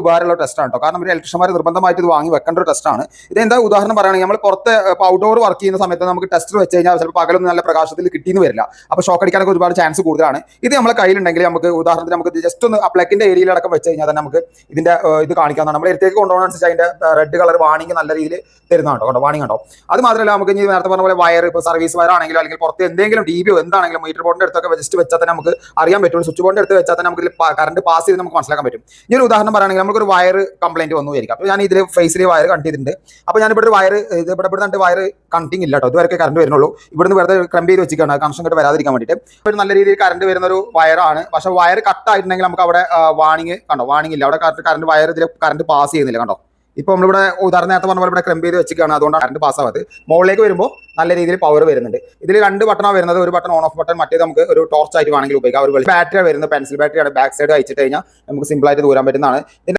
ഉപകാരമുള്ള ടെസ്റ്റാണ് കേട്ടോ കാരണം ഒരു ഇലക്ട്രീഷ്യന്മാർ നിർബന്ധമായിട്ട് ഇത് വാങ്ങി വെക്കേണ്ട ഒരു ടെസ്റ്റാണ് ഇത് എന്താ ഉദാഹരണം പറയുകയാണെങ്കിൽ നമ്മൾ പുറത്ത് ഔട്ട്ഡോർ വർക്ക് ചെയ്യുന്ന സമയത്ത് നമുക്ക് ടെസ്റ്റർ വെച്ച് കഴിഞ്ഞാൽ ചിലപ്പോൾ പകലൊന്നും നല്ല പ്രകാശത്തിൽ കിട്ടിയെന്ന് വരില്ല. അപ്പോൾ ഷോക്ക് അടിക്കാനൊക്കെ ഒരുപാട് ചാൻസ് കൂടുതലാണ്. ഇത് നമ്മളെ കയ്യിലുണ്ടെങ്കിൽ നമുക്ക് ഉദാഹരണത്തിന് നമുക്ക് ജസ്റ്റ് ഒന്ന് പ്ലക്കിന്റെ ഏരിയയിലടക്കം വെച്ച് കഴിഞ്ഞാൽ തന്നെ നമുക്ക് ഇതിന്റെ ഇത് കാണിക്കാവുന്നതാണ്. നമ്മൾ എടുത്തേക്ക് വെച്ചാൽ അതിന്റെ റെഡ് കളർ വാണിംഗ് നല്ല രീതിയിൽ തരുന്നതാണ് കേട്ടോ കേട്ടോ വാണിംഗ് കേട്ടോ അത് മാത്രമല്ല നമുക്ക് ഇനി നേരത്തെ പറഞ്ഞ പോലെ വയർ ഇപ്പോൾ സർവീസ് വയർ ആണെങ്കിലും അല്ലെങ്കിൽ പുറത്ത് എന്തെങ്കിലും ഡി ബിയോ എന്താണെങ്കിലും മീറ്റർ ബോർഡിന്റെ അടുത്തൊക്കെ ജസ്റ്റ് വെച്ചാൽ തന്നെ നമുക്ക് അറിയാൻ പറ്റും സ്വിച്ച് ബോർഡിന്റെ അടുത്ത് വെച്ചാൽ തന്നെ നമുക്ക് കറണ്ട് പാസ് ചെയ്ത് നമുക്ക് മനസ്സിലാക്കാൻ പറ്റും. ഇനി ഒരു ഉദാഹരണം പറയുകയാണെങ്കിൽ നമുക്കൊരു വയർ കംപ്ലൈന്റ് വന്നു വിചാരിക്കാം. അപ്പോൾ ഞാൻ ഇതിൽ ഫേസിൽ വയർ കട്ട് ചെയ്തിട്ടുണ്ട്. അപ്പോൾ ഞാൻ ഇവിടെ ഒരു വയർ ഇത് ഇവിടെ ഇവിടെ വയർ കണക്ടിങ് ഇല്ല കേട്ടോ. ഇതുവരെ കറണ്ട് വരുന്നുള്ളൂ. ഇവിടുന്ന് വെറുതെ ക്രംപ് ചെയ്ത് വെച്ചിരിക്കുകയാണ്. കണക്ഷൻ കട്ട് വരാതിരിക്കാൻ വേണ്ടിയിട്ട്. ഒരു നല്ല രീതിയിൽ കറണ്ട് വരുന്ന ഒരു വയറാണ് പക്ഷേ വയർ കട്ട് ആയിട്ടുണ്ടെങ്കിൽ നമുക്ക് അവിടെ വാണിങ് കണ്ടോ? വാണിങ് ഇല്ല. അവിടെ കറണ്ട് കറണ്ട് വയർ ഇതിൽ കറണ്ട് പാസ് ചെയ്യുന്നില്ല കണ്ടോ? ഇപ്പോൾ നമ്മളിവിടെ ഉദാഹരണം നേരത്തെ പറഞ്ഞ പോലെ ഇവിടെ ക്രംപ് ചെയ്ത് വെച്ചിരിക്കുകയാണ്. അതുകൊണ്ട് കറണ്ട് പാസ് ആവാത്തത്. മുകളിലേക്ക് വരുമ്പോൾ നല്ല രീതിയിൽ പവർ വരുന്നുണ്ട്. ഇതിൽ രണ്ട് ബട്ടണാണ് വരുന്നത്. ഒരു ബട്ടൺ ഓൺ ഓഫ് ബട്ടൺ മറ്റേത് നമുക്ക് ഒരു ടോർച്ച് ആയിട്ട് വേണമെങ്കിൽ ഉപയോഗിക്കാം. ഒരു ബാറ്ററി വരുന്നത്. പെൻസിൽ ബാറ്ററിയാണ് ബാക്ക് സൈഡ് അയച്ചിട്ട് കഴിഞ്ഞാൽ നമുക്ക് സിമ്പിൾ ആയിട്ട് ദൂരാൻ പറ്റുന്നതാണ്.